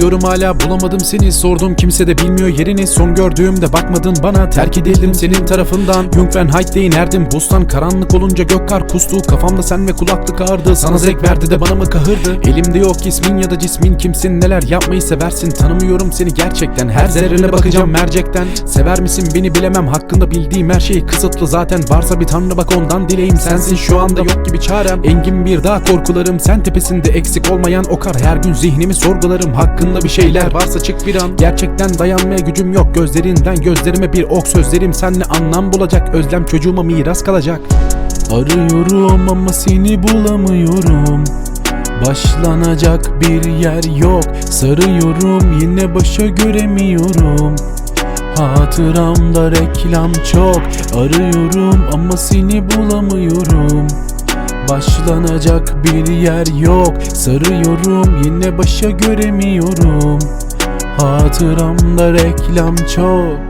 Arıyorum hala bulamadım seni. Sordum kimse de bilmiyor yerini. Son gördüğümde bakmadın bana. Terk edildim senin tarafından. Jungfernheit'te inerdim. Bustan karanlık olunca gök kar kustu. Kafamda sen ve kulaklık ağrıdı Sana zevk verdi de bana mı kahırdı? Elimde yok ismin ya da cismin. Kimsin neler yapmayı seversin? Tanımıyorum seni gerçekten. Her zerrene bakacağım mercekten. Sever misin beni bilemem. Hakkında bildiğim her şey kısıtlı zaten. Varsa bir tanrı bak ondan dileğim Sensin şu anda yok gibi çarem. Engin bir dağ korkularım. Sen tepesinde eksik olmayan o kar. Her gün zihnimi sorgularım. Hakkında bir şeyler varsa çık bir an. Gerçekten dayanmaya gücüm yok. Gözlerinden gözlerime bir ok Sözlerim. Senle anlam bulacak. Özlem çocuğuma miras kalacak. Arıyorum ama seni bulamıyorum. Başlanacak bir yer yok. Sarıyorum yine başa göremiyorum. Hatıramda reklam çok. Arıyorum ama seni bulamıyorum Başlanacak bir yer yok. Sarıyorum yine başa göremiyorum. Hatıramda reklam çok